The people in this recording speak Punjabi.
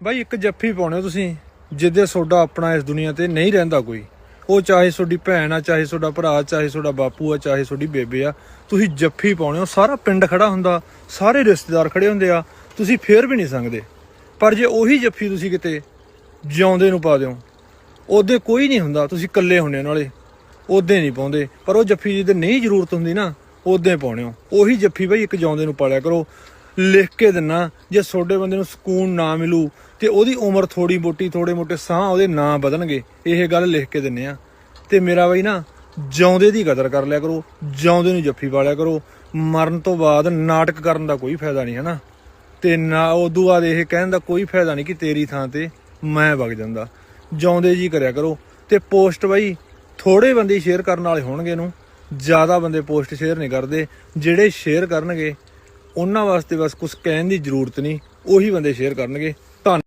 ਬਾਈ, ਇੱਕ ਜੱਫੀ ਪਾਉਣੇ ਹੋ ਤੁਸੀਂ ਜਿੱਦੇ ਤੁਹਾਡਾ ਆਪਣਾ ਇਸ ਦੁਨੀਆ ਤੇ ਨਹੀਂ ਰਹਿੰਦਾ ਕੋਈ। ਉਹ ਚਾਹੇ ਤੁਹਾਡੀ ਭੈਣ ਆ, ਚਾਹੇ ਤੁਹਾਡਾ ਭਰਾ, ਚਾਹੇ ਤੁਹਾਡਾ ਬਾਪੂ ਆ, ਚਾਹੇ ਤੁਹਾਡੀ ਬੇਬੇ ਆ, ਤੁਸੀਂ ਜੱਫੀ ਪਾਉਣੇ ਹੋ, ਸਾਰਾ ਪਿੰਡ ਖੜਾ ਹੁੰਦਾ, ਸਾਰੇ ਰਿਸ਼ਤੇਦਾਰ ਖੜੇ ਹੁੰਦੇ ਆ, ਤੁਸੀਂ ਫੇਰ ਵੀ ਨਹੀਂ ਸੰਗਦੇ। ਪਰ ਜੇ ਉਹੀ ਜੱਫੀ ਤੁਸੀਂ ਕਿਤੇ ਜਿਉਂਦੇ ਨੂੰ ਪਾ ਦਿਓ, ਉਹਦੇ ਕੋਈ ਨਹੀਂ ਹੁੰਦਾ, ਤੁਸੀਂ ਇਕੱਲੇ ਹੁੰਨੇ ਨਾਲੇ, ਉਹਦੇ ਨਹੀਂ ਪਾਉਂਦੇ। ਪਰ ਉਹ ਜੱਫੀ ਜਿਹਦੇ ਨਹੀਂ ਜ਼ਰੂਰਤ ਹੁੰਦੀ ਨਾ, ਉਹਦੇ ਪਾਉਣੇ ਹੋ। ਉਹੀ ਜੱਫੀ ਬਈ ਇੱਕ ਜਿਉਂਦੇ ਨੂੰ ਪਾਲਿਆ ਕਰੋ ਲਿਖ ਕੇ ਦਿੰਨਾ, ਜੇ ਤੁਹਾਡੇ ਬੰਦੇ ਨੂੰ ਸਕੂਨ ਨਾ ਮਿਲੂ, ਤੇ ਉਹਦੀ ਉਮਰ ਥੋੜੀ ਮੋਟੀ ਥੋੜੇ ਮੋਟੇ ਸਾਹ ਉਹਦੇ ਨਾਂ ਵਧਣਗੇ ਇਹ ਗੱਲ ਲਿਖ ਕੇ ਦਿੰਨੇ ਆ। ਤੇ ਮੇਰਾ ਬਈ ਨਾ, ਜਿਉਂਦੇ ਦੀ ਕਦਰ ਕਰ ਲਿਆ ਕਰੋ, ਜਿਉਂਦੇ ਨੂੰ ਜੱਫੀ ਪਾ ਲਿਆ ਕਰੋ, ਮਰਨ ਤੋਂ ਬਾਅਦ ਨਾਟਕ ਕਰਨ ਦਾ ਕੋਈ ਫਾਇਦਾ ਨਹੀਂ ਹੈ ਨਾ ਤੇ ਨਾ, ਉਦੋਂ ਬਾਅਦ ਇਹ ਕਹਿਣ ਦਾ ਕੋਈ ਫਾਇਦਾ ਨਹੀਂ ਕਿ ਤੇਰੀ ਥਾਂ ਤੇ ਮੈਂ ਵਗ ਜਾਂਦਾ। ਜਿਉਂਦੇ ਜੀ ਕਰਿਆ ਕਰੋ। ਤੇ ਪੋਸਟ ਬਾਈ ਥੋੜੇ ਬੰਦੇ ਸ਼ੇਅਰ ਕਰਨ ਵਾਲੇ ਹੋਣਗੇ ਨੂੰ ਜ਼ਿਆਦਾ ਬੰਦੇ ਪੋਸਟ ਸ਼ੇਅਰ ਨਹੀਂ ਕਰਦੇ। ਜਿਹੜੇ ਸ਼ੇਅਰ ਕਰਨਗੇ ਉਹਨਾਂ ਵਾਸਤੇ ਬਸ ਕੁਝ ਕਹਿਣ ਦੀ ਜ਼ਰੂਰਤ ਨਹੀਂ ਉਹੀ ਬੰਦੇ ਸ਼ੇਅਰ ਕਰਨਗੇ।